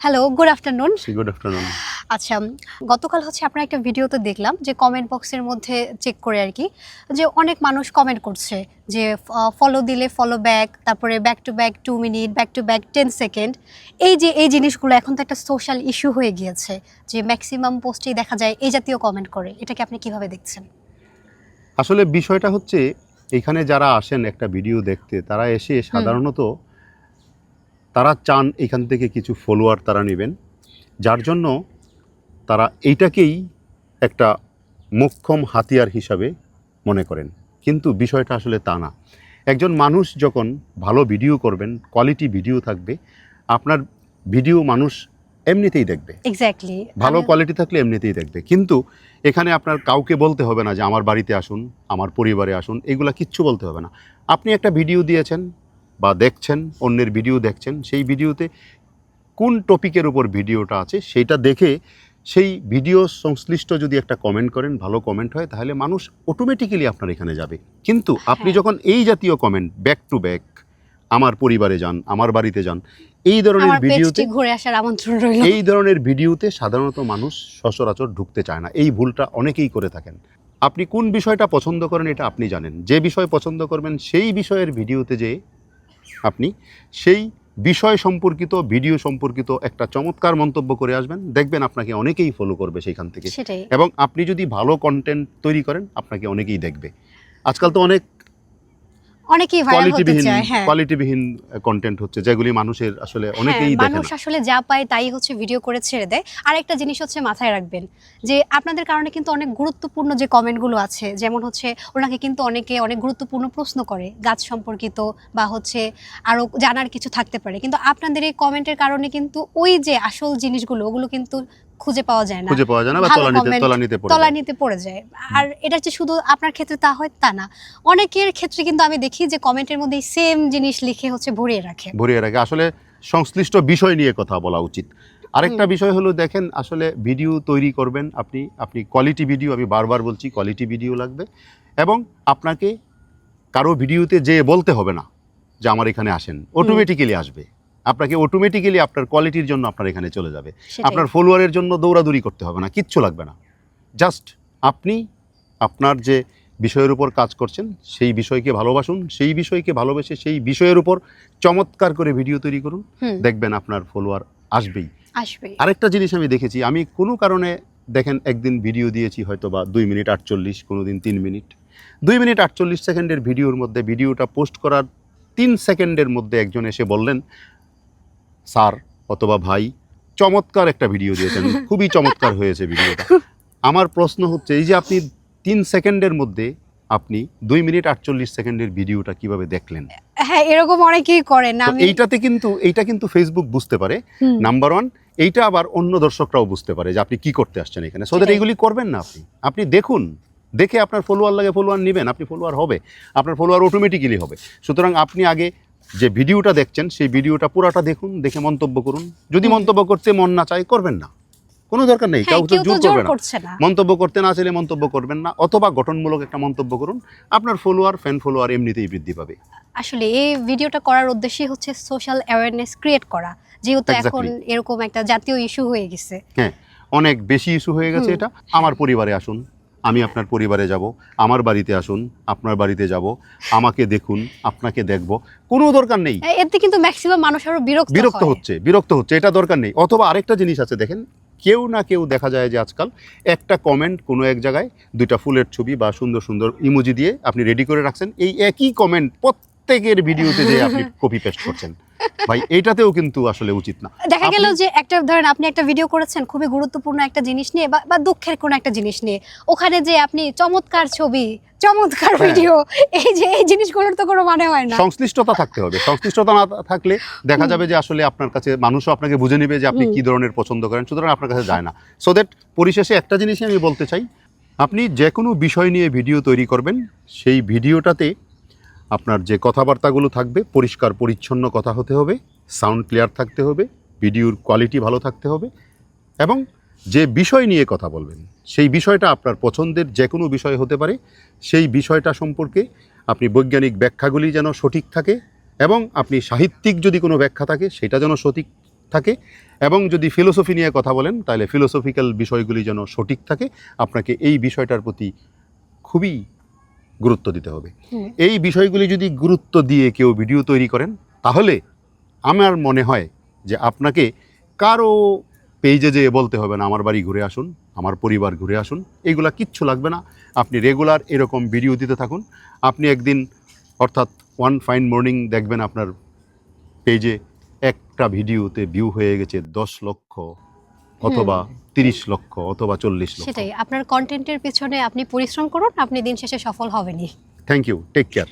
Hello good afternoon good afternoon আচ্ছা গতকাল হচ্ছে আপনার একটা ভিডিওতে দেখলাম যে কমেন্ট বক্সের মধ্যে চেক করে আর কি যে অনেক মানুষ কমেন্ট করছে যে ফলো দিলে ফলো ব্যাক তারপরে back to back to minute back to back ten second এই যে এই জিনিসগুলো এখন তো একটা সোশ্যাল ইস্যু হয়ে গিয়েছে যে ম্যাক্সিমাম পোস্টেই দেখা যায় এই জাতীয় কমেন্ট করে। এটাকে আপনি কীভাবে দেখছেন? আসলে বিষয়টা হচ্ছে এখানে যারা আসেন একটা ভিডিও দেখতে তারা এসে সাধারণত তারা চান এখান থেকে কিছু ফলোয়ার তারা নেবেন। যার জন্য তারা এইটাকেই একটা মোক্ষম হাতিয়ার হিসাবে মনে করেন। কিন্তু বিষয়টা আসলে তা না। একজন মানুষ যখন ভালো ভিডিও করবেন কোয়ালিটি ভিডিও থাকবে আপনার ভিডিও মানুষ এমনিতেই দেখবে। এক্স্যাক্টলি ভালো কোয়ালিটি থাকলে এমনিতেই দেখবে। কিন্তু এখানে আপনার কাউকে বলতে হবে না যে আমার বাড়িতে আসুন আমার পরিবারে আসুন। এগুলা কিচ্ছু বলতে হবে না। আপনি একটা ভিডিও দিয়েছেন বা দেখছেন অন্যের ভিডিও দেখছেন সেই ভিডিওতে কোন টপিকের উপর ভিডিওটা আছে সেইটা দেখে সেই ভিডিও সংশ্লিষ্ট যদি একটা কমেন্ট করেন ভালো কমেন্ট হয় তাহলে মানুষ অটোমেটিক্যালি আপনার এখানে যাবে। কিন্তু আপনি হ্যাঁ। যখন এই জাতীয় কমেন্ট ব্যাক টু ব্যাক আমার পরিবারে যান আমার বাড়িতে যান এই ধরনের ভিডিওতে ঘুরে আসার আমন্ত্রণ রইল। এই ধরনের ভিডিওতে সাধারণত মানুষ সচরাচর ঢুকতে চায় না। এই ভুলটা অনেকেই করে থাকেন। আপনি কোন বিষয়টা পছন্দ করেন এটা আপনি জানেন। যে বিষয় পছন্দ করবেন সেই বিষয়ের ভিডিওতে যে আপনি সেই বিষয় সম্পর্কিত ভিডিও সম্পর্কিত একটা চমৎকার মন্তব্য করে আসবেন। দেখবেন আপনাকে অনেকেই ফলো করবে সেখান থেকে। এবং আপনি যদি ভালো কন্টেন্ট তৈরি করেন আপনাকে অনেকেই দেখবে। আজকাল তো অনেক অনেকেই ভাইরাল হতে চায় হ্যাঁ। কোয়ালিটিবিহীন কন্টেন্ট হচ্ছে যেগুলি মানুষের আসলে অনেকেই হ্যাঁ, দেখে মানুষ আসলে যা পায় তাই হচ্ছে ভিডিও করে ছেড়ে দেয়। আর একটা জিনিস হচ্ছে মাথায় রাখবেন যে আপনাদের কারণে কিন্তু অনেক গুরুত্বপূর্ণ যে কমেন্টগুলো আছে যেমন হচ্ছে ওনাকে কিন্তু অনেকে অনেক গুরুত্বপূর্ণ প্রশ্ন করে গাছ সম্পর্কিত বা হচ্ছে আরও জানার কিছু থাকতে পারে। কিন্তু আপনাদের এই কমেন্টের কারণে কিন্তু ওই যে আসল জিনিসগুলো ওগুলো কিন্তু খুঁজে পাওয়া যায় না। খুঁজে পাওয়া যায় না বা তলানিতে তলানিতে পড়ে যায়। তলানিতে পড়ে যায়। আর এটা যে শুধু আপনার ক্ষেত্রে তা হয় তা না। অনেকের ক্ষেত্রে কিন্তু আমি দেখি যে কমেন্টের মধ্যে সেম জিনিস লিখে হচ্ছে ভরিয়ে রাখে। ভরিয়ে রাখে। আসলে সংশ্লিষ্ট বিষয় নিয়ে কথা বলা উচিত। আরেকটা বিষয় হলো দেখেন আসলে ভিডিও তৈরি করবেন আপনি আপনি কোয়ালিটি ভিডিও আমি বারবার বলছি কোয়ালিটি ভিডিও লাগবে। এবং আপনাকে কারও ভিডিওতে যে বলতে হবে না যে আমার এখানে আসেন। অটোমেটিক্যালি আসবে। আপনাকে অটোমেটিক্যালি আপনার কোয়ালিটির জন্য আপনার এখানে চলে যাবে। আপনার ফলোয়ারের জন্য দৌড়াদৌড়ি করতে হবে না কিচ্ছু লাগবে না। জাস্ট আপনি আপনার যে বিষয়ের উপর কাজ করছেন সেই বিষয়কে ভালোবাসুন সেই বিষয়কে ভালোবেসে সেই বিষয়ের উপর চমৎকার করে ভিডিও তৈরি করুন দেখবেন আপনার ফলোয়ার আসবেই। আসবে আরেকটা জিনিস আমি দেখেছি আমি কোনো কারণে দেখেন একদিন ভিডিও দিয়েছি হয়তো বা দুই মিনিট আটচল্লিশ কোনো দিন তিন মিনিট। দুই মিনিট আটচল্লিশ সেকেন্ডের ভিডিওর মধ্যে ভিডিওটা পোস্ট করার তিন সেকেন্ডের মধ্যে একজন এসে বললেন স্যার অথবা ভাই চমৎকার একটা ভিডিও দিয়েছেন। খুবই চমৎকার হয়েছে ভিডিওটা আমার প্রশ্ন হচ্ছে এই যে আপনি তিন সেকেন্ডের মধ্যে আপনি দুই মিনিট আটচল্লিশ সেকেন্ডের ভিডিওটা কীভাবে দেখলেন? হ্যাঁ এরকম অনেকেই করেন। আমি এইটাতে কিন্তু এইটা কিন্তু ফেসবুক বুঝতে পারে। নাম্বার ওয়ান এইটা আবার অন্য দর্শকরাও বুঝতে পারে যে আপনি কি করতে আসছেন এখানে। সোদের সেটাই। এইগুলি করবেন না আপনি। আপনি দেখুন দেখে আপনার ফলোয়ার লাগে ফলোয়ার নেবেন। আপনি ফলোয়ার হবে। আপনার ফলোয়ার অটোমেটিক্যালি হবে। সুতরাং আপনি আগে যে ভিডিওটা দেখছেন সেই ভিডিওটা পুরাটা দেখুন দেখে মন্তব্য করুন। যদি মন্তব্য করতে মন না চায় করবেন না। কোনো দরকার নেই হ্যাঁ কেউ কেউ জোর জোর করবে না। মন্তব্য করতে না চাইলে মন্তব্য করবেন না অথবা গঠনমূলক একটা মন্তব্য করুন। আপনার ফলোয়ার ফ্যান ফলোয়ার এমনিতেই বৃদ্ধি পাবে। আসলে এই ভিডিওটা করার উদ্দেশ্যই হচ্ছে সোশ্যাল অ্যাওয়ারনেস ক্রিয়েট করা। যেহেতু এখন এরকম একটা জাতীয় ইস্যু হয়ে গেছে। হ্যাঁ অনেক বেশি ইস্যু হয়ে গেছে এটা। আমার পরিবারে আসুন আমি আপনার পরিবারে যাব আমার বাড়িতে আসুন আপনার বাড়িতে যাব আমাকে দেখুন আপনাকে দেখব কোনো দরকার নেই। এতে কিন্তু ম্যাক্সিমাম মানুষ আরও বিরক্ত বিরক্ত হচ্ছে বিরক্ত হচ্ছে এটা দরকার নেই। অথবা আরেকটা জিনিস আছে দেখেন কেউ না কেউ দেখা যায় যে আজকাল একটা কমেন্ট কোনো এক জায়গায় দুইটা ফুলের ছবি বা সুন্দর সুন্দর ইমোজি দিয়ে আপনি রেডি করে রাখছেন এই একই কমেন্ট প্রত্যেকের ভিডিওতে যে আপনি কপি পেস্ট করছেন। ভাই এইটাতেও কিন্তু আসলে উচিত না। দেখা গেল যে একটা ধরেন আপনি একটা ভিডিও করেছেন খুবই গুরুত্বপূর্ণ একটা জিনিস নিয়ে বা- দুঃখের কোনো একটা জিনিস নিয়ে। ওখানে যে আপনি চমৎকার ছবি চমৎকার হ্যাঁ। ভিডিও এই যে এই জিনিসগুলোর তো কোনো মানে হয় না। সংশ্লিষ্টতা থাকতে হবে। সংশ্লিষ্টতা না থাকলে দেখা যাবে যে আসলে আপনার কাছে মানুষও আপনাকে বুঝে নেবে যে আপনি কি ধরনের পছন্দ করেন সুতরাং আপনার কাছে যায় না। সো দ্যাট পরিশেষে একটা জিনিসই আমি বলতে চাই। আপনি যে কোনো বিষয় নিয়ে ভিডিও তৈরি করবেন সেই ভিডিওটাতে আপনার যে কথাবার্তাগুলো থাকবে, পরিষ্কার, পরিচ্ছন্ন কথা হতে হবে সাউন্ড ক্লিয়ার থাকতে হবে ভিডিওর কোয়ালিটি ভালো থাকতে হবে, এবং যে বিষয় নিয়ে কথা বলবেন, সেই বিষয়টা আপনার পছন্দের যে কোনো বিষয় হতে পারে, সেই বিষয়টা সম্পর্কে আপনি বৈজ্ঞানিক ব্যাখ্যাগুলি যেন সঠিক থাকে, এবং আপনি সাহিত্যিক যদি কোনো ব্যাখ্যা থাকে, সেটা যেন সঠিক থাকে, এবং যদি ফিলোসফি নিয়ে কথা বলেন, তাহলে ফিলোসফিক্যাল বিষয়গুলি যেন সঠিক থাকে, আপনাকে এই বিষয়টার প্রতি খুবই গুরুত্ব দিতে হবে। এই বিষয়গুলি যদি গুরুত্ব দিয়ে কেউ ভিডিও তৈরি করেন তাহলে আমার মনে হয় যে আপনাকে কারও পেজে যেয়ে বলতে হবে না আমার বাড়ি ঘুরে আসুন আমার পরিবার ঘুরে আসুন এইগুলা কিচ্ছু লাগবে না। আপনি রেগুলার এরকম ভিডিও দিতে থাকুন। আপনি একদিন অর্থাৎ ওয়ান ফাইন মর্নিং দেখবেন আপনার পেজে একটা ভিডিওতে ভিউ হয়ে গেছে দশ লক্ষ অথবা তিরিশ লক্ষ অথবা চল্লিশ লক্ষ। সেটাই। আপনার কন্টেন্টের পিছনে আপনি পরিশ্রম করুন আপনি দিন শেষে সফল হবেনই। Thank you take care